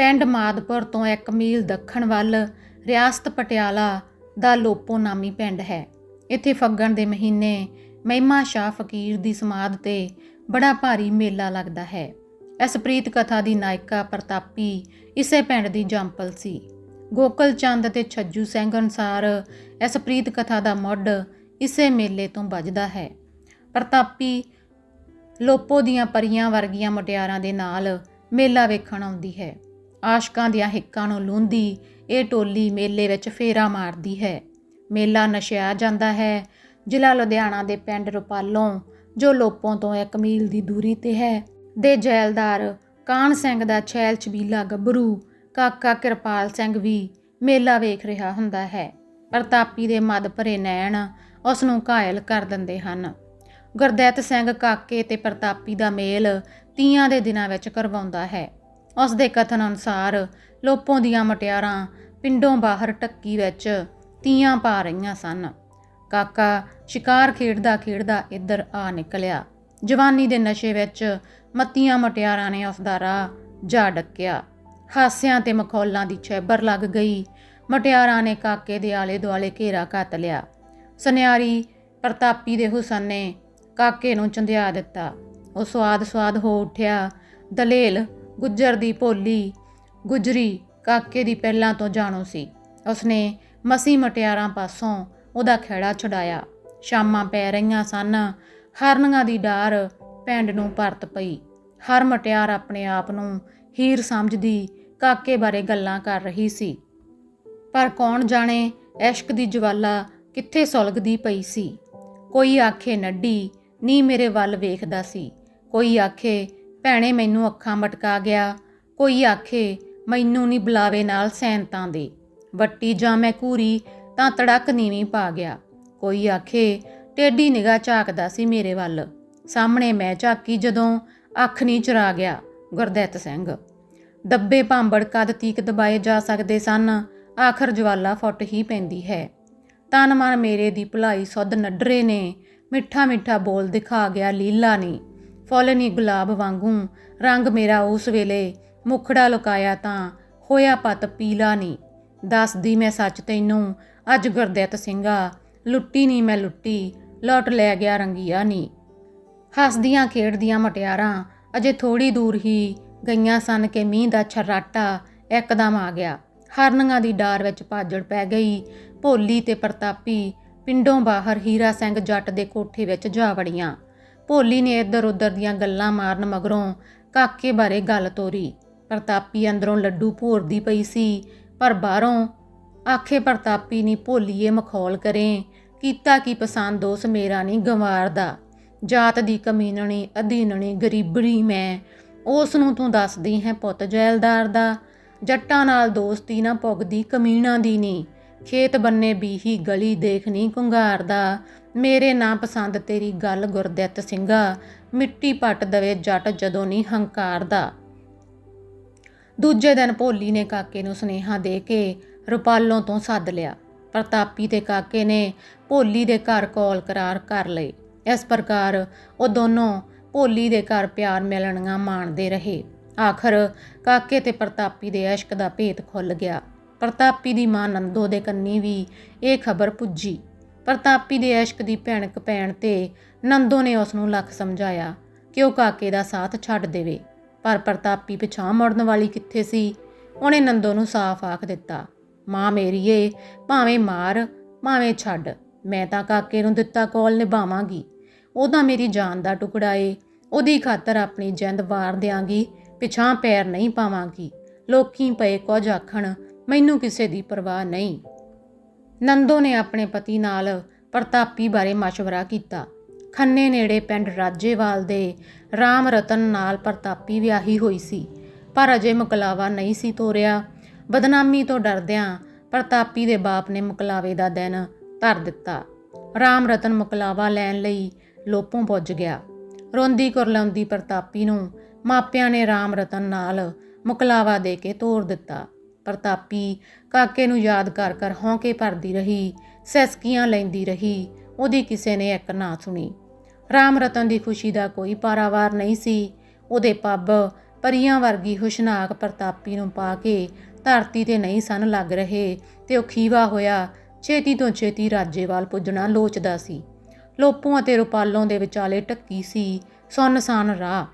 ਪਿੰਡ ਮਾਦਪੁਰ ਤੋਂ ਇੱਕ ਮੀਲ ਦੱਖਣ ਵੱਲ ਰਿਆਸਤ ਪਟਿਆਲਾ ਦਾ ਲੋਪੋ ਨਾਮੀ ਪਿੰਡ ਹੈ। ਇੱਥੇ ਫੱਗਣ ਦੇ ਮਹੀਨੇ ਮਹਿਮਾ ਸ਼ਾਹ ਫਕੀਰ ਦੀ ਸਮਾਧ ਤੇ ਬੜਾ ਭਾਰੀ ਮੇਲਾ ਲੱਗਦਾ ਹੈ। ਇਸ ਪ੍ਰੀਤ ਕਥਾ ਦੀ ਨਾਇਕਾ ਪ੍ਰਤਾਪੀ ਇਸੇ ਪਿੰਡ ਦੀ ਜੰਪਲ ਸੀ। ਗੋਕਲ ਚੰਦ ਤੇ ਛੱਜੂ ਸਿੰਘ ਅਨਸਾਰ ਇਸ ਪ੍ਰੀਤ ਕਥਾ ਦਾ ਮੁੱਢ ਇਸੇ ਮੇਲੇ ਤੋਂ ਵੱਜਦਾ ਹੈ। ਪ੍ਰਤਾਪੀ ਲੋਪੋ ਦੀਆਂ ਪਰੀਆਂ ਵਰਗੀਆਂ ਮੁਟਿਆਰਾਂ ਦੇ ਨਾਲ ਮੇਲਾ ਵੇਖਣ ਆਉਂਦੀ ਹੈ। ਆਸ਼ਕਾਂ ਦੀਆਂ ਹਿੱਕਾਂ ਨੂੰ ਲੂੰਦੀ, ਇਹ ਟੋਲੀ ਮੇਲੇ ਵਿੱਚ ਫੇਰਾ ਮਾਰਦੀ ਹੈ। ਮੇਲਾ ਨਸ਼ਿਆ ਜਾਂਦਾ ਹੈ। ਜ਼ਿਲ੍ਹਾ ਲੁਧਿਆਣਾ ਦੇ ਪਿੰਡ ਰੁਪਾਲੋਂ, ਜੋ ਲੋਪੋਂ ਤੋਂ ਇੱਕ ਮੀਲ ਦੀ ਦੂਰੀ ਤੇ ਹੈ, ਦੇ ਜੈਲਦਾਰ ਕਾਨ ਸਿੰਘ ਦਾ ਛੈਲ ਛਬੀਲਾ ਗੱਭਰੂ, ਕਾਕਾ ਕਿਰਪਾਲ ਸਿੰਘ ਵੀ ਮੇਲਾ ਵੇਖ ਰਿਹਾ ਹੁੰਦਾ ਹੈ। ਪ੍ਰਤਾਪੀ ਦੇ ਮਦ ਭਰੇ ਨੈਣ ਉਸ ਨੂੰ ਘਾਇਲ ਕਰ ਦਿੰਦੇ ਹਨ। ਗੁਰਦੈਤ ਸਿੰਘ ਕਾਕੇ ਤੇ ਪ੍ਰਤਾਪੀ ਦਾ ਮੇਲ ਤੀਆਂ ਦੇ ਦਿਨਾਂ ਵਿੱਚ ਕਰਵਾਉਂਦਾ ਹੈ। ਉਸ ਦੇ ਕਥਨ ਅਨੁਸਾਰ ਲੋਪੋਂ ਦੀਆਂ ਮਟਿਆਰਾਂ ਪਿੰਡੋਂ ਬਾਹਰ ਟੱਕੀ ਵਿੱਚ ਤੀਆਂ ਪਾ ਰਹੀਆਂ ਸਨ। ਕਾਕਾ ਸ਼ਿਕਾਰ ਖੇਡਦਾ ਖੇਡਦਾ ਇੱਧਰ ਆ ਨਿਕਲਿਆ। ਜਵਾਨੀ ਦੇ ਨਸ਼ੇ ਵਿੱਚ ਮੱਤੀਆਂ ਮਟਿਆਰਾਂ ਨੇ ਉਸ ਦਾ ਰਾਹ ਜਾ ਡੱਕਿਆ। ਹਾਸਿਆਂ ਤੇ ਮਖੌਲਾਂ ਦੀ ਛੈਬਰ ਲੱਗ ਗਈ। ਮਟਿਆਰਾਂ ਨੇ ਕਾਕੇ ਦੇ ਆਲੇ ਦੁਆਲੇ ਘੇਰਾ ਘੱਤ ਲਿਆ। ਸੁਨਿਆਰੀ ਪ੍ਰਤਾਪੀ ਦੇ ਹੁਸਨ ਨੇ ਕਾਕੇ ਨੂੰ ਚੰਦਿਆ ਦਿੱਤਾ। ਉਹ ਸਵਾਦ ਸਵਾਦ ਹੋ ਉੱਠਿਆ। ਦਲੇਲ ਗੁੱਜਰ ਦੀ ਭੋਲੀ ਗੁਜਰੀ ਕਾਕੇ ਦੀ ਪਹਿਲਾਂ ਤੋਂ ਜਾਣੂ ਸੀ। ਉਸਨੇ ਮਸੀ ਮਟਿਆਰਾਂ ਪਾਸੋਂ ਉਹਦਾ ਖੇੜਾ ਛਡਾਇਆ। ਸ਼ਾਮਾਂ ਪੈ ਰਹੀਆਂ ਸਨ। ਹਰਨੀਆਂ ਦੀ ਡਾਰ ਪਿੰਡ ਨੂੰ ਪਰਤ ਪਈ। ਹਰ ਮਟਿਆਰ ਆਪਣੇ ਆਪ ਨੂੰ ਹੀਰ ਸਮਝਦੀ ਕਾਕੇ ਬਾਰੇ ਗੱਲਾਂ ਕਰ ਰਹੀ ਸੀ। ਪਰ ਕੌਣ ਜਾਣੇ ਐਸ਼ਕ ਦੀ ਜਵਾਲਾ ਕਿੱਥੇ ਸੁਲਗਦੀ ਪਈ ਸੀ। ਕੋਈ ਆਖੇ, ਨੱਡੀ, ਨੀ ਮੇਰੇ ਵੱਲ ਵੇਖਦਾ ਸੀ। ਕੋਈ ਆਖੇ ਭੈਣੇ ਮੈਨੂੰ ਅੱਖਾਂ ਮਟਕਾ ਗਿਆ। ਕੋਈ ਆਖੇ, ਮੈਨੂੰ ਨਹੀਂ ਬੁਲਾਵੇ ਨਾਲ ਸੈਨਤਾਂ ਦੇ। ਵੱਟੀ ਜਾਂ ਮੈਂ ਕੂਰੀ ਤਾਂ ਤੜਕ ਨੀਵੀਂ ਪਾ ਗਿਆ। ਕੋਈ ਆਖੇ, ਟੇਢੀ ਨਿਗਾਹ ਝਾਕਦਾ ਸੀ ਮੇਰੇ ਵੱਲ। ਸਾਹਮਣੇ ਮੈਂ ਝਾਕੀ ਜਦੋਂ ਅੱਖ ਨਹੀਂ ਚਰਾ ਗਿਆ। ਗੁਰਦੈਤ ਸਿੰਘ, ਦੱਬੇ ਭਾਂਬੜ ਕਦ ਤੀਕ ਦਬਾਏ ਜਾ ਸਕਦੇ ਸਨ? ਆਖਰ ਜਵਾਲਾ ਫੁੱਟ ਹੀ ਪੈਂਦੀ ਹੈ। ਤਨ ਮਨ ਮੇਰੇ ਦੀ ਭੁਲਾਈ ਸੁੱਧ ਨੱਡਰੇ ਨੇ। ਮਿੱਠਾ ਮਿੱਠਾ ਬੋਲ ਦਿਖਾ ਗਿਆ ਲੀਲਾ ਨੇ। ਫੁੱਲ ਨੀ ਗੁਲਾਬ ਵਾਂਗੂ ਰੰਗ ਮੇਰਾ ਉਸ ਵੇਲੇ ਮੁਖੜਾ ਲੁਕਾਇਆ ਤਾਂ ਹੋਇਆ ਪਤ ਪੀਲਾ ਨਹੀਂ। ਦੱਸਦੀ ਮੈਂ ਸੱਚ ਤੈਨੂੰ, ਅੱਜ ਗੁਰਦਿੱਤ ਸਿੰਘਾ, ਲੁੱਟੀ ਨਹੀਂ ਮੈਂ ਲੁੱਟੀ, ਲੁੱਟ ਲੈ ਗਿਆ ਰੰਗੀਆ ਨਹੀਂ ਹੱਸਦੀਆਂ ਖੇਡਦੀਆਂ ਮਟਿਆਰਾਂ ਅਜੇ ਥੋੜੀ ਦੂਰ ਹੀ ਗਈਆਂ ਸਨ ਕਿ ਮੀਂਹ ਦਾ ਛਰਾਟਾ ਇੱਕਦਮ ਆ ਗਿਆ। ਹਰਨੀਆਂ ਦੀ ਡਾਰ ਵਿੱਚ ਭਾਜੜ ਪੈ ਗਈ, ਭੋਲੀ ਤੇ ਪ੍ਰਤਾਪੀ ਪਿੰਡੋਂ ਬਾਹਰ ਹੀਰਾ ਸਿੰਘ ਜੱਟ ਦੇ ਕੋਠੇ ਵਿੱਚ ਜਾ ਵੜੀਆਂ। ਭੋਲੀ ਨੇ ਇੱਧਰ ਉੱਧਰ ਦੀਆਂ ਗੱਲਾਂ ਮਾਰਨ ਮਗਰੋਂ ਕਾਕੇ ਬਾਰੇ ਗੱਲ ਤੋਰੀ। ਪ੍ਰਤਾਪੀ ਅੰਦਰੋਂ ਲੱਡੂ ਭੋਰਦੀ ਪਈ ਸੀ, ਪਰ ਬਾਹਰੋਂ ਆਖੇ ਪ੍ਰਤਾਪੀ ਨਹੀਂ ਭੋਲੀਏ ਮਖੌਲ ਕਰੇ, ਕੀਤਾ ਕੀ ਪਸੰਦ ਉਸ ਮੇਰਾ ਨਹੀਂ ਗਵਾਰਦਾ ਜਾਤ ਦੀ ਕਮੀਨਣੀ, ਅਧੀਨਣੀ ਗਰੀਬਣੀ ਮੈਂ, ਉਸ ਨੂੰ ਤੂੰ ਦੱਸਦੀ ਹੈ ਪੁੱਤ ਜੈਲਦਾਰ ਦਾ। ਜੱਟਾਂ ਨਾਲ ਦੋਸਤੀ ਨਾ ਪੁੱਗਦੀ ਕਮੀਣਾ ਦੀ ਨਹੀਂ ਖੇਤ ਬੰਨੇ ਬੀਹੀ ਗਲੀ ਦੇਖਣੀ ਕੁੰਗਾਰਦਾ ਮੇਰੇ ਨਾ ਪਸੰਦ ਤੇਰੀ ਗੱਲ ਗੁਰਦਿੱਤ ਸਿੰਘਾ, ਮਿੱਟੀ ਪੱਟ ਦਵੇ ਜੱਟ ਜਦੋਂ ਨਹੀਂ ਹੰਕਾਰਦਾ। ਦੂਜੇ ਦਿਨ ਭੋਲੀ ਨੇ ਕਾਕੇ ਨੂੰ ਸੁਨੇਹਾ ਦੇ ਕੇ ਰੁਪਾਲੋਂ ਤੋਂ ਸੱਦ ਲਿਆ। ਪ੍ਰਤਾਪੀ ਤੇ ਕਾਕੇ ਨੇ ਭੋਲੀ ਦੇ ਘਰ ਕੌਲ ਕਰਾਰ ਕਰ ਲਏ। ਇਸ ਪ੍ਰਕਾਰ ਉਹ ਦੋਨੋਂ ਭੋਲੀ ਦੇ ਘਰ ਪਿਆਰ ਮਿਲਣੀਆਂ ਮਾਣਦੇ ਰਹੇ। ਆਖਰ ਕਾਕੇ ਤੇ ਪ੍ਰਤਾਪੀ ਦੇ ਇਸ਼ਕ ਦਾ ਭੇਤ ਖੁੱਲ ਗਿਆ। ਪ੍ਰਤਾਪੀ ਦੀ ਮਾਂ ਨੰਦੋ ਦੇ ਕੰਨੀ ਵੀ ਇਹ ਖਬਰ ਪੁੱਜੀ। ਪ੍ਰਤਾਪੀ ਦੇ ਇਸ਼ਕ ਦੀ ਭੈਣਕ ਪੈਣ ਤੇ ਨੰਦੋ ਨੇ ਉਸ ਨੂੰ ਲੱਖ ਸਮਝਾਇਆ ਕਿ ਉਹ ਕਾਕੇ ਦਾ ਸਾਥ ਛੱਡ ਦੇਵੇ, ਪਰ ਪ੍ਰਤਾਪੀ ਪਿਛਾਂ ਮੁੜਨ ਵਾਲੀ ਕਿੱਥੇ ਸੀ? ਉਹਨੇ ਨੰਦੋ ਨੂੰ ਸਾਫ਼ ਆਖ ਦਿੱਤਾ, ਮਾਂ ਮੇਰੀਏ, ਭਾਵੇਂ ਮਾਰ, ਭਾਵੇਂ ਛੱਡ, ਮੈਂ ਤਾਂ ਕਾਕੇ ਨੂੰ ਦਿੱਤਾ ਕੋਲ ਨਿਭਾਵਾਂਗੀ। ਉਹ ਤਾਂ ਮੇਰੀ ਜਾਨ ਦਾ ਟੁਕੜਾ ਏ। ਉਹਦੀ ਖਾਤਰ ਆਪਣੀ ਜਿੰਦ ਵਾਰ ਦਿਆਂਗੀ ਪਿਛਾਂ ਪੈਰ ਨਹੀਂ ਪਾਵਾਂਗੀ। ਲੋਕੀ ਪਏ ਕੁਝ ਆਖਣ, ਮੈਨੂੰ ਕਿਸੇ ਦੀ ਪਰਵਾਹ ਨਹੀਂ। ਨੰਦੋ ਨੇ ਆਪਣੇ ਪਤੀ ਨਾਲ ਪ੍ਰਤਾਪੀ ਬਾਰੇ مشਵਰਾ ਕੀਤਾ। ਖੰਨੇ ਨੇੜੇ ਪਿੰਡ ਰਾਜੇਵਾਲ ਦੇ ਰਾਮ ਰਤਨ ਨਾਲ ਪ੍ਰਤਾਪੀ ਵਿਆਹੀ ਹੋਈ ਸੀ। ਪਰ ਅਜੇ ਮੁਕਲਾਵਾ ਨਹੀਂ ਸੀ ਤੋਰਿਆ। ਬਦਨਾਮੀ ਤੋਂ ਡਰਦਿਆਂ ਪ੍ਰਤਾਪੀ ਦੇ ਬਾਪ ਨੇ ਮੁਕਲਾਵੇ ਦਾ ਦਿਨ ਧਰ ਦਿੱਤਾ। ਰਾਮ ਰਤਨ ਮੁਕਲਾਵਾ ਲੈਣ ਲਈ ਲੋਪੋਂ ਪੁੱਜ ਗਿਆ। ਰੋਂਦੀ ਕੁਰਲਾਉਂਦੀ ਪ੍ਰਤਾਪੀ ਨੂੰ ਮਾਪਿਆਂ ਨੇ ਰਾਮ ਰਤਨ ਨਾਲ ਮੁਕਲਾਵਾ ਦੇ ਕੇ ਤੋਰ ਦਿੱਤਾ। ਪ੍ਰਤਾਪੀ ਕਾਕੇ ਨੂੰ ਯਾਦ ਕਰ ਕਰ ਹੌਂਕੇ ਭਰਦੀ ਰਹੀ, ਸੈਸਕੀਆਂ ਲੈਂਦੀ ਰਹੀ, ਉਹਦੀ ਕਿਸੇ ਨੇ ਇੱਕ ਨਾ ਸੁਣੀ। ਰਾਮ ਰਤਨ ਦੀ ਖੁਸ਼ੀ ਦਾ ਕੋਈ ਪਾਰਾਵਾਰ ਨਹੀਂ ਸੀ। ਉਹਦੇ ਪੱਬ ਪਰੀਆਂ ਵਰਗੀ ਹੁਸ਼ਨਾਕ ਪ੍ਰਤਾਪੀ ਨੂੰ ਪਾ ਕੇ ਧਰਤੀ ਤੇ ਨਹੀਂ ਸਨ ਲੱਗ ਰਹੇ ਤੇ ਉਹ ਖੀਵਾ ਹੋਇਆ ਛੇਤੀ ਤੋਂ ਛੇਤੀ ਰਾਜੇਵਾਲ ਪੁੱਜਣਾ ਲੋਚਦਾ ਸੀ। ਲੋਪੋਂ ਅਤੇ ਰੁਪਾਲੋਂ ਦੇ ਵਿਚਾਲੇ ਟੱਕੀ ਸੀ ਸੁੰਨਸਾਨ ਰਾਹ।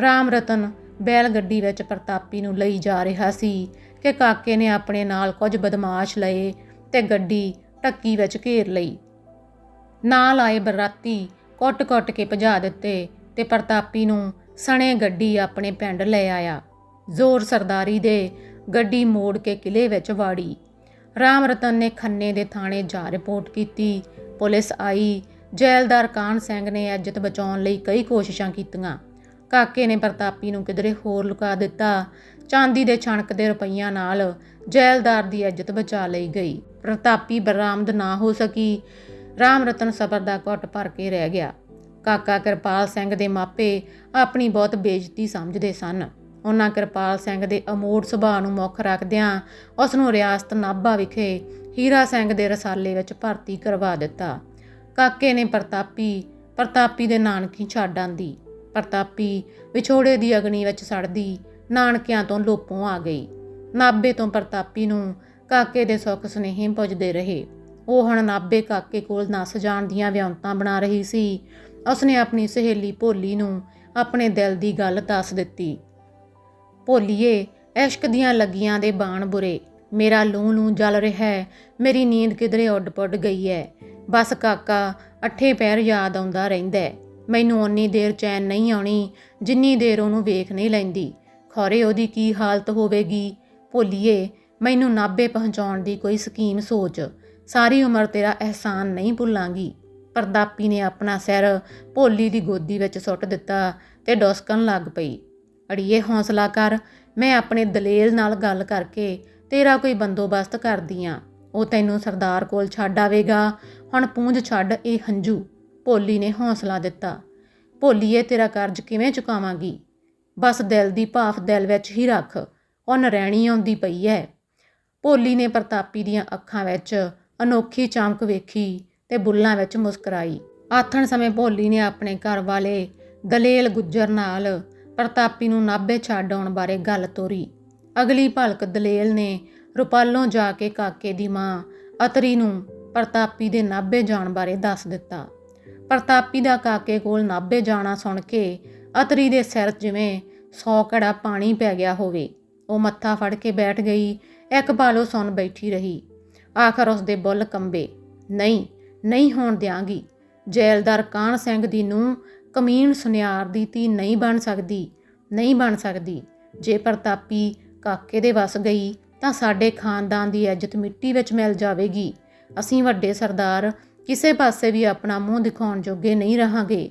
ਰਾਮ ਰਤਨ ਬੈਲ ਗੱਡੀ ਵਿੱਚ ਪ੍ਰਤਾਪੀ ਨੂੰ ਲਈ ਜਾ ਰਿਹਾ ਸੀ। ਕਿ ਕਾਕੇ ਨੇ ਆਪਣੇ ਨਾਲ ਕੁਝ ਬਦਮਾਸ਼ ਲਏ ਤੇ ਗੱਡੀ ਟੱਕੀ ਵਿੱਚ ਘੇਰ ਲਈ। ਨਾਲ ਆਏ ਬਰਾਤੀ ਕੁੱਟ-ਕੁੱਟ ਕੇ ਭਜਾ ਦਿੱਤੇ ਤੇ ਪ੍ਰਤਾਪੀ ਨੂੰ ਸਣੇ ਗੱਡੀ ਆਪਣੇ ਪਿੰਡ ਲੈ ਆਇਆ। ਜ਼ੋਰ ਸਰਦਾਰੀ ਦੇ ਗੱਡੀ ਮੋੜ ਕੇ ਕਿਲੇ ਵਿੱਚ ਵਾੜੀ। ਰਾਮ ਰਤਨ ਨੇ ਖੰਨੇ ਦੇ ਥਾਣੇ ਜਾ ਰਿਪੋਰਟ ਕੀਤੀ। ਪੁਲਿਸ ਆਈ। ਜੈਲਦਾਰ ਕਾਨ ਸਿੰਘ ਨੇ ਇੱਜ਼ਤ ਬਚਾਉਣ ਲਈ ਕਈ ਕੋਸ਼ਿਸ਼ਾਂ ਕੀਤੀਆਂ। ਕਾਕੇ ਨੇ ਪ੍ਰਤਾਪੀ ਨੂੰ ਕਿਧਰੇ ਹੋਰ ਲੁਕਾ ਦਿੱਤਾ ਚਾਂਦੀ ਦੇ ਛਣਕ ਦੇ ਰੁਪਈਆਂ ਨਾਲ ਜੈਲਦਾਰ ਦੀ ਇੱਜ਼ਤ ਬਚਾ ਲਈ ਗਈ। ਪ੍ਰਤਾਪੀ ਬਰਾਮਦ ਨਾ ਹੋ ਸਕੀ। ਰਾਮ ਰਤਨ ਸਬਰ ਦਾ ਘੁੱਟ ਭਰ ਕੇ ਰਹਿ ਗਿਆ। ਕਾਕਾ ਕਿਰਪਾਲ ਸਿੰਘ ਦੇ ਮਾਪੇ ਆਪਣੀ ਬਹੁਤ ਬੇਇੱਜ਼ਤੀ ਸਮਝਦੇ ਸਨ। ਉਹਨਾਂ ਕਿਰਪਾਲ ਸਿੰਘ ਦੇ ਅਮੋੜ ਸੁਭਾਅ ਨੂੰ ਮੁੱਖ ਰੱਖਦਿਆਂ ਉਸ ਨੂੰ ਰਿਆਸਤ ਨਾਭਾ ਵਿਖੇ ਹੀਰਾ ਸਿੰਘ ਦੇ ਰਸਾਲੇ ਵਿੱਚ ਭਰਤੀ ਕਰਵਾ ਦਿੱਤਾ। ਕਾਕੇ ਨੇ ਪ੍ਰਤਾਪੀ ਪ੍ਰਤਾਪੀ ਦੇ ਨਾਨਕੀ ਛੱਡ ਆਂਦੀ। ਪ੍ਰਤਾਪੀ ਵਿਛੋੜੇ ਦੀ ਅਗਨੀ ਵਿੱਚ ਸੜਦੀ। ਨਾਨਕਿਆਂ ਤੋਂ ਲੋਪੋਂ ਆ ਗਈ। ਨਾਭੇ ਤੋਂ ਪ੍ਰਤਾਪੀ ਨੂੰ ਕਾਕੇ ਦੇ ਸੁੱਖ ਸੁਨੇਹੇ ਪੁੱਜਦੇ ਰਹੇ। ਉਹ ਹੁਣ ਨਾਭੇ ਕਾਕੇ ਕੋਲ ਨਸ ਜਾਣ ਦੀਆਂ ਵਿਉਂਤਾਂ ਬਣਾ ਰਹੀ ਸੀ। ਉਸਨੇ ਆਪਣੀ ਸਹੇਲੀ ਭੋਲੀ ਨੂੰ ਆਪਣੇ ਦਿਲ ਦੀ ਗੱਲ ਦੱਸ ਦਿੱਤੀ। ਭੋਲੀਏ, ਇਸ਼ਕ ਦੀਆਂ ਲੱਗੀਆਂ ਦੇ ਬਾਣ ਬੁਰੇ। ਮੇਰਾ ਲੂ ਲੂ ਜਲ ਰਿਹਾ ਹੈ, ਮੇਰੀ ਨੀਂਦ ਕਿਧਰੇ ਉੱਡ ਪੁੱਡ ਗਈ ਹੈ। ਬਸ ਕਾਕਾ, ਅੱਠੇ ਪੈਰ ਯਾਦ ਆਉਂਦਾ ਰਹਿੰਦਾ ਮੈਨੂੰ ਓਨੀ ਦੇਰ ਚੈਨ ਨਹੀਂ ਆਉਣੀ, ਜਿੰਨੀ ਦੇਰ ਉਹਨੂੰ ਵੇਖ ਨਹੀਂ ਲੈਂਦੀ। ਖੌਰੇ ਉਹਦੀ ਕੀ ਹਾਲਤ ਹੋਵੇਗੀ? ਭੋਲੀਏ, ਮੈਨੂੰ ਨਾਭੇ ਪਹੁੰਚਾਉਣ ਦੀ ਕੋਈ ਸਕੀਮ ਸੋਚ। ਸਾਰੀ ਉਮਰ ਤੇਰਾ ਅਹਿਸਾਨ ਨਹੀਂ ਭੁੱਲਾਂਗੀ। ਪ੍ਰਤਾਪੀ ਨੇ ਆਪਣਾ ਸਿਰ ਭੋਲੀ ਦੀ ਗੋਦੀ ਵਿੱਚ ਸੁੱਟ ਦਿੱਤਾ ਤੇ ਡੋਸਕਣ ਲੱਗ ਪਈ। ਅੜੀਏ ਹੌਸਲਾ ਕਰ, ਮੈਂ ਆਪਣੇ ਦਲੇਲ ਨਾਲ ਗੱਲ ਕਰਕੇ ਤੇਰਾ ਕੋਈ ਬੰਦੋਬਸਤ ਕਰਦੀ ਆਂ। ਉਹ ਤੈਨੂੰ ਸਰਦਾਰ ਕੋਲ ਛੱਡ ਆਵੇਗਾ। ਹੁਣ ਪੂੰਝ ਛੱਡ ਇਹ ਹੰਝੂ। ਭੋਲੀ ਨੇ ਹੌਸਲਾ ਦਿੱਤਾ। ਭੋਲੀਏ, ਤੇਰਾ ਕਰਜ਼ ਕਿਵੇਂ ਚੁਕਾਵਾਂਗੀ? ਬਸ ਦਿਲ ਦੀ ਭਾਫ ਦਿਲ ਵਿੱਚ ਹੀ ਰੱਖ ਉਹ ਨਰੈਣੀ ਆਉਂਦੀ ਪਈ ਹੈ ਭੋਲੀ ਨੇ ਪ੍ਰਤਾਪੀ ਦੀਆਂ ਅੱਖਾਂ ਵਿੱਚ ਅਨੋਖੀ ਚਮਕ ਵੇਖੀ ਤੇ ਬੁੱਲਾਂ ਵਿੱਚ ਮੁਸਕਰਾਈ। ਆਥਣ ਸਮੇਂ ਭੋਲੀ ਨੇ ਆਪਣੇ ਘਰ ਵਾਲੇ ਦਲੇਲ ਗੁੱਜਰ ਨਾਲ ਪ੍ਰਤਾਪੀ ਨੂੰ ਨਾਭੇ ਛੱਡ ਆਉਣ ਬਾਰੇ ਗੱਲ ਤੋਰੀ। ਅਗਲੀ ਭਲਕ ਦਲੇਲ ਨੇ ਰੁਪਾਲੋਂ ਜਾ ਕੇ ਕਾਕੇ ਦੀ ਮਾਂ ਅਤਰੀ ਨੂੰ ਪ੍ਰਤਾਪੀ ਦੇ ਨਾਭੇ ਜਾਣ ਬਾਰੇ ਦੱਸ ਦਿੱਤਾ। ਪ੍ਰਤਾਪੀ ਦਾ ਕਾਕੇ ਕੋਲ ਨਾਭੇ ਜਾਣਾ ਸੁਣ ਕੇ ਅਤਰੀ ਦੇ ਸਿਰ ਜਿਵੇਂ ਸੌ ਘੜਾ ਪਾਣੀ ਪੈ ਗਿਆ ਹੋਵੇ। ਉਹ ਮੱਥਾ ਫੜ ਕੇ ਬੈਠ ਗਈ, ਇੱਕ ਪਾਲੋ ਸੁਣ ਬੈਠੀ ਰਹੀ। ਆਖਰ ਉਸ ਦੇ ਬੁੱਲ ਕੰਬੇ, ਨਹੀਂ ਨਹੀਂ ਹੋਣ ਦਿਆਂਗੀ। ਜੈਲਦਾਰ ਕਾਨ ਸਿੰਘ ਦੀ ਨੂੰ ਕਮੀਨ ਸੁਨਿਆਰ ਦੀ ਧੀ ਨਹੀਂ ਬਣ ਸਕਦੀ, ਨਹੀਂ ਬਣ ਸਕਦੀ। ਜੇ ਪ੍ਰਤਾਪੀ ਕਾਕੇ ਦੇ ਵਸ ਗਈ, ਤਾਂ ਸਾਡੇ ਖਾਨਦਾਨ ਦੀ ਇੱਜ਼ਤ ਮਿੱਟੀ ਵਿੱਚ ਮਿਲ ਜਾਵੇਗੀ। ਅਸੀਂ ਵੱਡੇ ਸਰਦਾਰ, ਕਿਸੇ ਪਾਸੇ ਵੀ ਆਪਣਾ ਮੂੰਹ ਦਿਖਾਉਣ ਜੋਗੇ ਨਹੀਂ ਰਹਾਂਗੇ।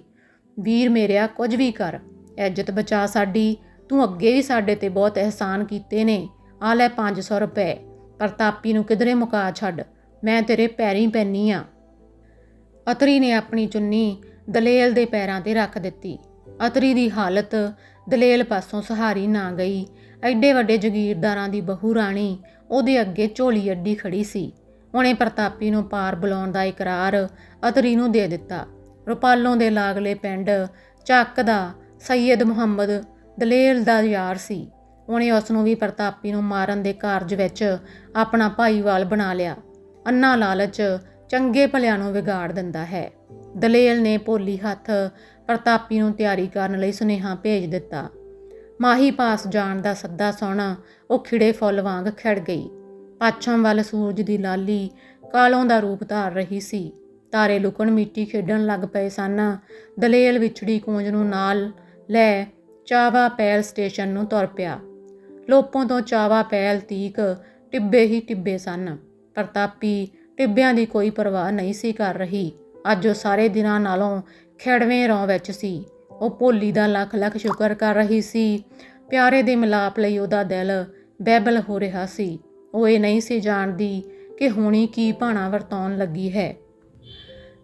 ਵੀਰ ਮੇਰਿਆ, ਕੁਝ ਵੀ ਕਰ। ਇੱਜ਼ਤ ਬਚਾ ਸਾਡੀ, ਤੂੰ ਅੱਗੇ ਵੀ ਸਾਡੇ ਤੇ ਬਹੁਤ ਅਹਿਸਾਨ ਕੀਤੇ ਨੇ। ਆ ਲੈ 500 ਰੁਪਏ। ਪ੍ਰਤਾਪੀ ਨੂੰ ਕਿਧਰੇ ਮੁਕਾ ਛੱਡ, ਮੈਂ ਤੇਰੇ ਪੈਰੀਂ ਪੈਣੀ ਆ। ਅਤਰੀ ਨੇ ਆਪਣੀ ਚੁੰਨੀ ਦਲੇਲ ਦੇ ਪੈਰਾਂ ਤੇ ਰੱਖ ਦਿੱਤੀ। ਅਤਰੀ ਦੀ ਹਾਲਤ ਦਲੇਲ ਪਾਸੋਂ ਸਹਾਰੀ ਨਾ ਗਈ। ਐਡੇ ਵੱਡੇ ਜਗੀਰਦਾਰਾਂ ਦੀ ਬਹੂ ਰਾਣੀ ਉਹਦੇ ਅੱਗੇ ਝੋਲੀ ਅੱਡੀ ਖੜੀ ਸੀ। ਉਹਨੇ ਪ੍ਰਤਾਪੀ ਨੂੰ ਪਾਰ ਬੁਲਾਉਣ ਦਾ ਇਕਰਾਰ ਅਤਰੀ ਨੂੰ ਦੇ ਦਿੱਤਾ। ਰੁਪਾਲੋਂ ਦੇ ਲਾਗਲੇ ਪਿੰਡ ਚੱਕ ਦਾ ਸੈਯਦ ਮੁਹੰਮਦ ਦਲੇਲ ਦਾ ਯਾਰ ਸੀ। ਉਹਨੇ ਉਸ ਨੂੰ ਵੀ ਪ੍ਰਤਾਪੀ ਨੂੰ ਮਾਰਨ ਦੇ ਕਾਰਜ ਵਿੱਚ ਆਪਣਾ ਭਾਈਵਾਲ ਬਣਾ ਲਿਆ। ਅੰਨਾ ਲਾਲਚ ਚੰਗੇ ਭਲਿਆਂ ਨੂੰ ਵਿਗਾੜ ਦਿੰਦਾ ਹੈ। ਦਲੇਲ ਨੇ ਭੋਲੀ ਹੱਥ ਪ੍ਰਤਾਪੀ ਨੂੰ ਤਿਆਰੀ ਕਰਨ ਲਈ ਸੁਨੇਹਾ ਭੇਜ ਦਿੱਤਾ। ਮਾਹੀ ਪਾਸ ਜਾਣ ਦਾ ਸੱਦਾ ਸੁਣ ਉਹ ਖਿੜੇ ਫੁੱਲ ਵਾਂਗ ਖਿੜ ਗਈ। ਪਾਛਮ ਵੱਲ ਸੂਰਜ ਦੀ ਲਾਲੀ ਕਾਲੋਂ ਦਾ ਰੂਪ ਧਾਰ ਰਹੀ ਸੀ। ਤਾਰੇ ਲੁਕਣ ਮਿੱਟੀ ਖੇਡਣ ਲੱਗ ਪਏ ਸਨ। ਦਲੇਲ ਵਿਛੜੀ ਕੂੰਜ ਨੂੰ ਨਾਲ ਲੈ, ਚਾਵਾ ਪੈਲ ਸਟੇਸ਼ਨ ਨੂੰ ਤੁਰ ਪਿਆ। ਲੋਪੋਂ ਤੋਂ ਚਾਵਾ ਪੈਲ ਤੀਕ ਟਿੱਬੇ ਹੀ ਟਿੱਬੇ ਸਨ ਪ੍ਰਤਾਪੀ ਟਿੱਬਿਆਂ ਦੀ ਕੋਈ ਪਰਵਾਹ ਨਹੀਂ ਸੀ ਕਰ ਰਹੀ। ਅੱਜ ਉਹ ਸਾਰੇ ਦਿਨਾਂ ਨਾਲੋਂ ਖੇੜਵੇਂ ਰੌਂ ਵਿੱਚ ਸੀ। ਉਹ ਭੋਲੀ ਦਾ ਲੱਖ ਲੱਖ ਸ਼ੁਕਰ ਕਰ ਰਹੀ ਸੀ। ਪਿਆਰੇ ਦੇ ਮਿਲਾਪ ਲਈ ਉਹਦਾ ਦਿਲ ਬੈਬਲ ਹੋ ਰਿਹਾ ਸੀ। ਉਹ ਇਹ ਨਹੀਂ ਸੀ ਜਾਣਦੀ ਕਿ ਹੁਣੀ ਕੀ ਭਾਣਾ ਵਰਤਾਉਣ ਲੱਗੀ ਹੈ।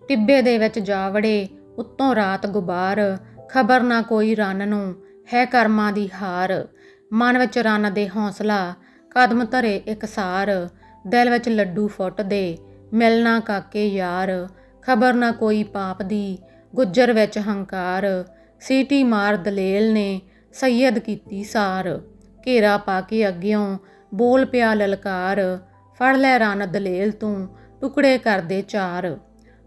ਟਿੱਬੇ ਦੇ ਵਿੱਚ ਜਾ ਵੜੇ ਉੱਤੋਂ ਰਾਤ ਗੁਬਾਰ ਖਬਰ ਨਾ ਕੋਈ ਰਨ ਨੂੰ, ਹੈ ਕਰਮਾਂ ਦੀ ਹਾਰ। ਮਨ ਵਿੱਚ ਰਨ ਦੇ ਹੌਸਲਾ, ਕਦਮ ਧਰੇ ਇਕਸਾਰ ਦਿਲ ਵਿੱਚ ਲੱਡੂ ਫੁੱਟਦੇ ਮਿਲਣਾ ਕਾਕੇ ਯਾਰ। ਖਬਰ ਨਾ ਕੋਈ ਪਾਪ ਦੀ, ਗੁੱਜਰ ਵਿੱਚ ਹੰਕਾਰ। ਸੀਟੀ ਮਾਰ ਦਲੇਲ ਨੇ ਸੈਯਦ ਕੀਤੀ ਸਾਰ। ਘੇਰਾ ਪਾ ਕੇ ਅੱਗਿਓਂ ਬੋਲ ਪਿਆ ਲਲਕਾਰ। ਫੜ ਲੈ ਰਨ ਦਲੇਲ ਤੂੰ, ਟੁਕੜੇ ਕਰਦੇ ਚਾਰ।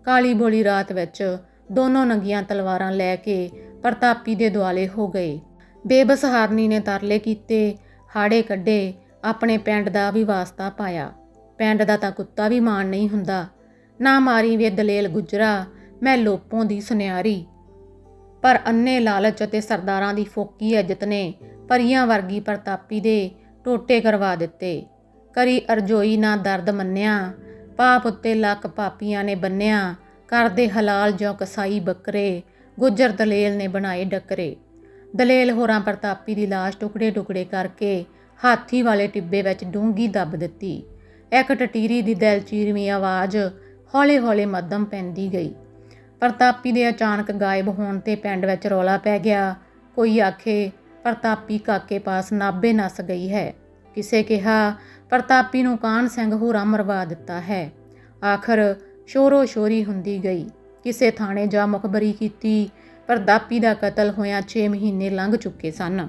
ਕਾਲੀ ਬੋਲੀ ਰਾਤ ਵਿੱਚ ਦੋਨੋਂ ਨੰਗੀਆਂ ਤਲਵਾਰਾਂ ਲੈ ਕੇ ਪ੍ਰਤਾਪੀ ਦੇ ਦੁਆਲੇ ਹੋ ਗਏ। ਬੇਬਸ ਹਾਰਨੀ ਨੇ ਤਰਲੇ ਕੀਤੇ, ਹਾੜੇ ਕੱਢੇ, ਆਪਣੇ ਪਿੰਡ ਦਾ ਵੀ ਵਾਸਤਾ ਪਾਇਆ। ਪਿੰਡ ਦਾ ਤਾਂ ਕੁੱਤਾ ਵੀ ਮਾਣ ਨਹੀਂ ਹੁੰਦਾ। ਨਾ ਮਾਰੀ ਵੇ ਦਲੇਲ ਗੁਜਰਾ, ਮੈਂ ਲੋਪੋਂ ਦੀ ਸੁਨਿਆਰੀ। ਪਰ ਅੰਨੇ ਲਾਲਚ ਅਤੇ ਸਰਦਾਰਾਂ ਦੀ ਫੋਕੀ ਇੱਜ਼ਤ ਨੇ ਪਰੀਆਂ ਵਰਗੀ ਪ੍ਰਤਾਪੀ ਦੇ ਟੋਟੇ ਕਰਵਾ ਦਿੱਤੇ। ਕਰੀ ਅਰਜੋਈ ਨਾ ਦਰਦ ਮੰਨਿਆ, ਪਾਪ ਉੱਤੇ ਲੱਕ ਪਾਪੀਆਂ ਨੇ ਬੰਨਿਆ ਕਰਦੇ ਹਲਾਲ ਜੋ ਕਸਾਈ ਬੱਕਰੇ ਗੁੱਜਰ ਦਲੇਲ ਨੇ ਬਣਾਏ ਡੱਕਰੇ। ਦਲੇਲ ਹੋਰਾਂ ਪ੍ਰਤਾਪੀ ਦੀ ਲਾਸ਼ ਟੁਕੜੇ ਟੁਕੜੇ ਕਰਕੇ ਹਾਥੀ ਵਾਲੇ ਟਿੱਬੇ ਵਿੱਚ ਡੂੰਗੀ ਦੱਬ ਦਿੱਤੀ। ਇੱਕ ਟਟੀਰੀ ਦੀ ਦਿਲ ਚੀਰਵੀਂ ਆਵਾਜ਼ ਹੌਲੇ-ਹੌਲੇ ਮੱਧਮ ਪੈਂਦੀ ਗਈ। ਪ੍ਰਤਾਪੀ ਦੇ ਅਚਾਨਕ ਗਾਇਬ ਹੋਣ ਤੇ ਪਿੰਡ ਵਿੱਚ ਰੌਲਾ ਪੈ ਗਿਆ। ਕੋਈ ਆਖੇ, ਪ੍ਰਤਾਪੀ ਕਾਕੇ ਪਾਸ ਨਾਬੇ ਨਸ ਗਈ ਹੈ। ਕਿਸੇ ਕਿਹਾ, ਪ੍ਰਤਾਪੀ ਨੂੰ ਕਾਨ ਸਿੰਘ ਹੋਰਾਂ ਮਰਵਾ ਦਿੱਤਾ ਹੈ। ਆਖਰ ਸ਼ੋਰੋ ਸ਼ੋਰੀ ਹੁੰਦੀ ਗਈ। ਕਿਸੇ ਥਾਣੇ ਜਾ ਮੁਖਬਰੀ ਕੀਤੀ ਪ੍ਰਤਾਪੀ ਦਾ ਕਤਲ ਹੋਇਆ 6 ਮਹੀਨੇ ਲੰਘ ਚੁੱਕੇ ਸਨ।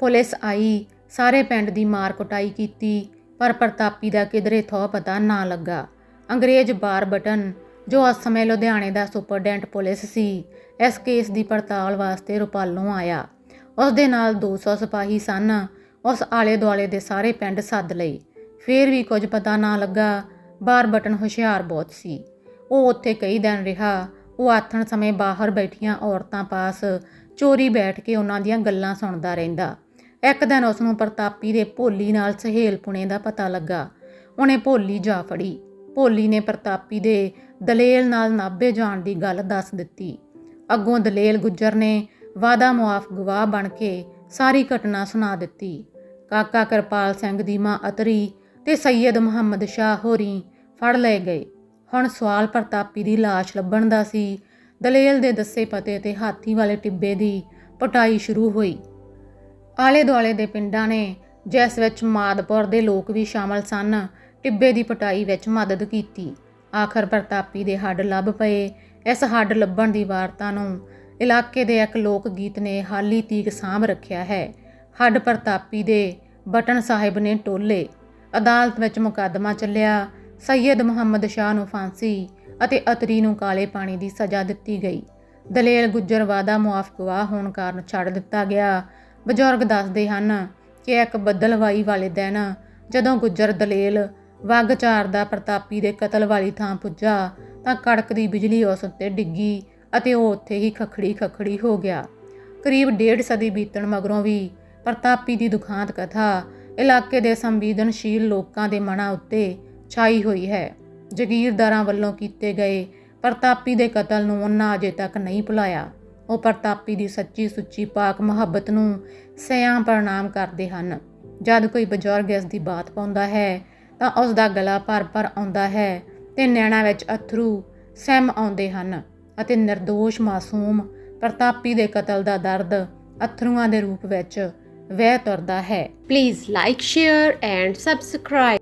ਪੁਲਿਸ ਆਈ, ਸਾਰੇ ਪਿੰਡ ਦੀ ਮਾਰ ਕੁਟਾਈ ਕੀਤੀ, ਪਰ ਪ੍ਰਤਾਪੀ ਦਾ ਕਿਧਰੇ ਥੋ ਪਤਾ ਨਾ ਲੱਗਾ। ਅੰਗਰੇਜ਼ ਬਾਰ ਬਟਨ, ਜੋ ਉਸ ਸਮੇਂ ਲੁਧਿਆਣੇ ਦਾ ਸੁਪਰਡੈਂਟ ਪੁਲਿਸ ਸੀ, ਇਸ ਕੇਸ ਦੀ ਪੜਤਾਲ ਵਾਸਤੇ ਰੁਪਾਲੋਂ ਆਇਆ। ਉਸ ਦੇ ਨਾਲ 200 ਸਿਪਾਹੀ ਸਨ, ਉਸ ਆਲੇ ਦੁਆਲੇ ਦੇ ਸਾਰੇ ਪਿੰਡ ਸੱਦ ਲਈ ਫੇਰ ਵੀ ਕੁਝ ਪਤਾ ਨਾ ਲੱਗਾ, ਬਾਰ ਬਟਨ ਹੁਸ਼ਿਆਰ ਬਹੁਤ ਸੀ। ਉਹ ਉੱਥੇ ਕਈ ਦਿਨ ਰਿਹਾ। ਉਹ ਆਥਣ ਸਮੇਂ ਬਾਹਰ ਬੈਠੀਆਂ ਔਰਤਾਂ ਪਾਸ ਚੋਰੀ ਬੈਠ ਕੇ ਉਹਨਾਂ ਦੀਆਂ ਗੱਲਾਂ ਸੁਣਦਾ ਰਹਿੰਦਾ। ਇੱਕ ਦਿਨ ਉਸ ਨੂੰ ਪ੍ਰਤਾਪੀ ਦੇ ਭੋਲੀ ਨਾਲ ਸਹੇਲ ਪੁਣੇ ਦਾ ਪਤਾ ਲੱਗਾ। ਉਹਨੇ ਭੋਲੀ ਜਾ ਫੜੀ। ਭੋਲੀ ਨੇ ਪ੍ਰਤਾਪੀ ਦੇ ਦਲੇਲ ਨਾਲ ਨਾਭੇ ਜਾਣ ਦੀ ਗੱਲ ਦੱਸ ਦਿੱਤੀ। ਅੱਗੋਂ ਦਲੇਲ ਗੁੱਜਰ ਨੇ ਵਾਦਾ ਮੁਆਫ ਗਵਾਹ ਬਣ ਕੇ ਸਾਰੀ ਘਟਨਾ ਸੁਣਾ ਦਿੱਤੀ। ਕਾਕਾ ਕਿਰਪਾਲ ਸਿੰਘ ਦੀ ਮਾਂ ਅਤਰੀ ਤੇ ਸੈਯਦ ਮੁਹੰਮਦ ਸ਼ਾਹ ਹੋਰੀ ਫੜ ਲਏ ਗਏ। ਹੁਣ ਸਵਾਲ ਪ੍ਰਤਾਪੀ ਦੀ ਲਾਸ਼ ਲੱਭਣ ਦਾ ਸੀ। ਦਲੇਲ ਦੇ ਦੱਸੇ ਪਤੇ ਤੇ ਹਾਥੀ ਵਾਲੇ ਟਿੱਬੇ ਦੀ ਪਟਾਈ ਸ਼ੁਰੂ ਹੋਈ। ਆਲੇ ਦੁਆਲੇ ਦੇ ਪਿੰਡਾਂ ਨੇ, ਜਿਸ ਵਿੱਚ ਮਾਦਪੁਰ ਦੇ ਲੋਕ ਵੀ ਸ਼ਾਮਲ ਸਨ, ਟਿੱਬੇ ਦੀ ਪਟਾਈ ਵਿੱਚ ਮਦਦ ਕੀਤੀ। ਆਖਰ ਪ੍ਰਤਾਪੀ ਦੇ ਹੱਡ ਲੱਭ ਪਏ। ਇਸ ਹੱਡ ਲੱਭਣ ਦੀ ਵਾਰਤਾ ਨੂੰ ਇਲਾਕੇ ਦੇ ਇੱਕ ਲੋਕ ਗੀਤ ਨੇ ਹਾਲੀ ਤੀਕ ਸਾਂਭ ਰੱਖਿਆ ਹੈ। ਹੱਡ ਪ੍ਰਤਾਪੀ ਦੇ ਬਟਨ ਸਾਹਿਬ ਨੇ ਟੋਲੇ। ਅਦਾਲਤ ਵਿੱਚ ਮੁਕੱਦਮਾ ਚੱਲਿਆ। ਸੈਯਦ ਮੁਹੰਮਦ ਸ਼ਾਹ ਨੂੰ ਫਾਂਸੀ ਅਤੇ ਅਤਰੀ ਨੂੰ ਕਾਲੇ ਪਾਣੀ ਦੀ ਸਜ਼ਾ ਦਿੱਤੀ ਗਈ। ਦਲੇਲ ਗੁੱਜਰ ਵਾਦਾ ਮੁਆਫ ਗਵਾਹ ਹੋਣ ਕਾਰਨ ਛੱਡ ਦਿੱਤਾ ਗਿਆ। ਬਜ਼ੁਰਗ ਦੱਸਦੇ ਹਨ ਕਿ ਇੱਕ ਬੱਦਲਵਾਈ ਵਾਲੇ ਦਿਨ ਜਦੋਂ ਗੁੱਜਰ ਦਲੇਲ ਵਗ ਝਾਰਦਾ ਪ੍ਰਤਾਪੀ ਦੇ ਕਤਲ ਵਾਲੀ ਥਾਂ ਪੁੱਜਾ ਤਾਂ ਕੜਕਦੀ ਬਿਜਲੀ ਉਸ ਉੱਤੇ ਡਿੱਗੀ ਅਤੇ ਉਹ ਉੱਥੇ ਹੀ ਖਖੜੀ ਖਖੜੀ ਹੋ ਗਿਆ। ਕਰੀਬ ਡੇਢ ਸਦੀ ਬੀਤਣ ਮਗਰੋਂ ਵੀ ਪ੍ਰਤਾਪੀ ਦੀ ਦੁਖਾਂਤ ਕਥਾ ਇਲਾਕੇ ਦੇ ਸੰਵੇਦਨਸ਼ੀਲ ਲੋਕਾਂ ਦੇ ਮਨਾਂ ਉੱਤੇ ਛਾਈ ਹੋਈ ਹੈ। ਜਗੀਰਦਾਰਾਂ ਵੱਲੋਂ ਕੀਤੇ ਗਏ ਪ੍ਰਤਾਪੀ ਦੇ ਕਤਲ ਨੂੰ ਉਹਨਾਂ ਅਜੇ ਤੱਕ ਨਹੀਂ ਭੁਲਾਇਆ। ਉਹ ਪ੍ਰਤਾਪੀ ਦੀ ਸੱਚੀ ਸੁੱਚੀ ਪਾਕ ਮੁਹੱਬਤ ਨੂੰ ਸਿਆਂ ਪ੍ਰਣਾਮ ਕਰਦੇ ਹਨ। ਜਦ ਕੋਈ ਬਜ਼ੁਰਗ ਇਸ ਦੀ ਬਾਤ ਪਾਉਂਦਾ ਹੈ, ਤਾਂ ਉਸ ਦਾ ਗਲਾ ਭਰ ਭਰ ਆਉਂਦਾ ਹੈ ਤੇ ਨੈਣਾ ਵਿੱਚ ਅਥਰੂ ਸਹਿਮ ਆਉਂਦੇ ਹਨ ਅਤੇ નિર્ਦੋਸ਼ ਮਾਸੂਮ ਪ੍ਰਤਾਪੀ ਦੇ ਕਤਲ ਦਾ ਦਰਦ ਅਥਰੂਆਂ ਦੇ ਰੂਪ ਵਿੱਚ ਵਹਿ ਤੁਰਦਾ ਹੈ। Please like share and subscribe